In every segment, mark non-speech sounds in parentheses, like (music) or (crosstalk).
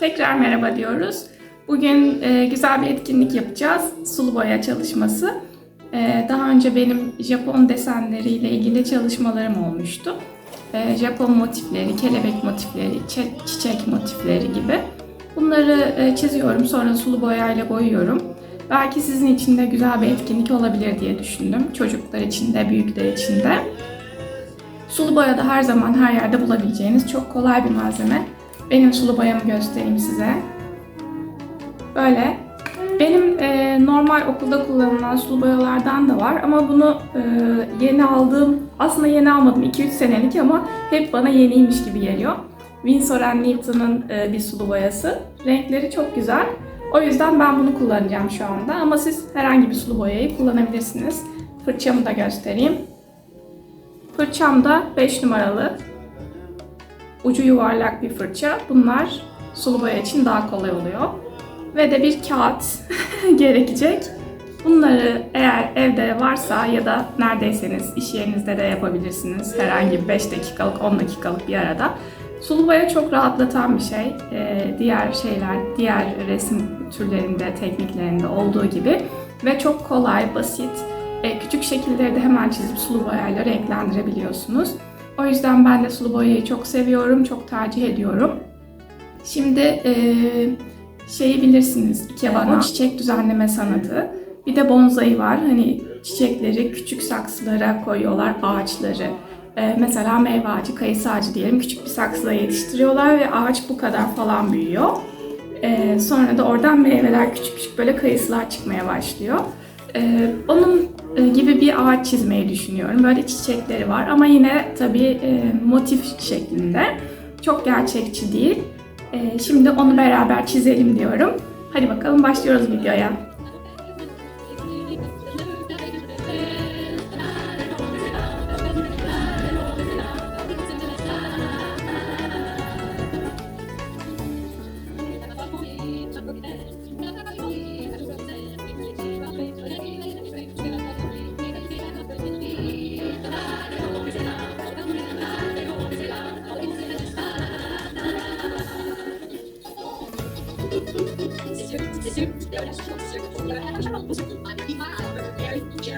Tekrar merhaba diyoruz. Bugün e, güzel bir etkinlik yapacağız. Sulu boya çalışması. E, daha önce benim Japon desenleriyle ilgili çalışmalarım olmuştu. E, Japon motifleri, kelebek motifleri, çe- çiçek motifleri gibi. Bunları e, çiziyorum, sonra sulu boyayla boyuyorum. Belki sizin için de güzel bir etkinlik olabilir diye düşündüm. Çocuklar için de, büyükler için de. Sulu boya da her zaman her yerde bulabileceğiniz çok kolay bir malzeme. Benim sulu boyamı göstereyim size. Böyle. Benim e, normal okulda kullanılan sulu boyalardan da var ama bunu e, yeni aldığım, aslında yeni almadım 2-3 senelik ama hep bana yeniymiş gibi geliyor. Winsor Newton'un e, bir sulu boyası. Renkleri çok güzel. O yüzden ben bunu kullanacağım şu anda ama siz herhangi bir sulu boyayı kullanabilirsiniz. Fırçamı da göstereyim. Fırçam da 5 numaralı. Ucu yuvarlak bir fırça. Bunlar sulu boya için daha kolay oluyor. Ve de bir kağıt (laughs) gerekecek. Bunları eğer evde varsa ya da neredeyseniz iş yerinizde de yapabilirsiniz. Herhangi 5 dakikalık, 10 dakikalık bir arada. Sulu boya çok rahatlatan bir şey. Ee, diğer şeyler, diğer resim türlerinde, tekniklerinde olduğu gibi. Ve çok kolay, basit. Ee, küçük şekilleri de hemen çizip sulu boyayla renklendirebiliyorsunuz. O yüzden ben de sulu boyayı çok seviyorum, çok tercih ediyorum. Şimdi eee, şeyi bilirsiniz, ikebana, çiçek düzenleme sanatı. Bir de bonsai var. Hani çiçekleri küçük saksılara koyuyorlar, ağaçları. Eee, mesela meyve ağacı, kayısı ağacı diyelim. Küçük bir saksıda yetiştiriyorlar ve ağaç bu kadar falan büyüyor. Eee, sonra da oradan meyveler küçük küçük böyle kayısılar çıkmaya başlıyor. Eee, onun e, gibi bir ağaç çizmeyi düşünüyorum. Böyle çiçekleri var ama yine tabii e, motif şeklinde. Çok gerçekçi değil. E, Şimdi onu beraber çizelim diyorum. Hadi bakalım başlıyoruz videoya.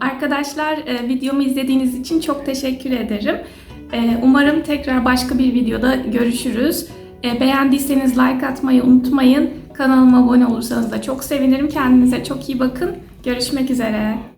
Arkadaşlar e, videomu izlediğiniz için çok teşekkür ederim. E, Umarım tekrar başka bir videoda görüşürüz. E, Beğendiyseniz like atmayı unutmayın. Kanalıma abone olursanız da çok sevinirim. Kendinize çok iyi bakın. Görüşmek üzere.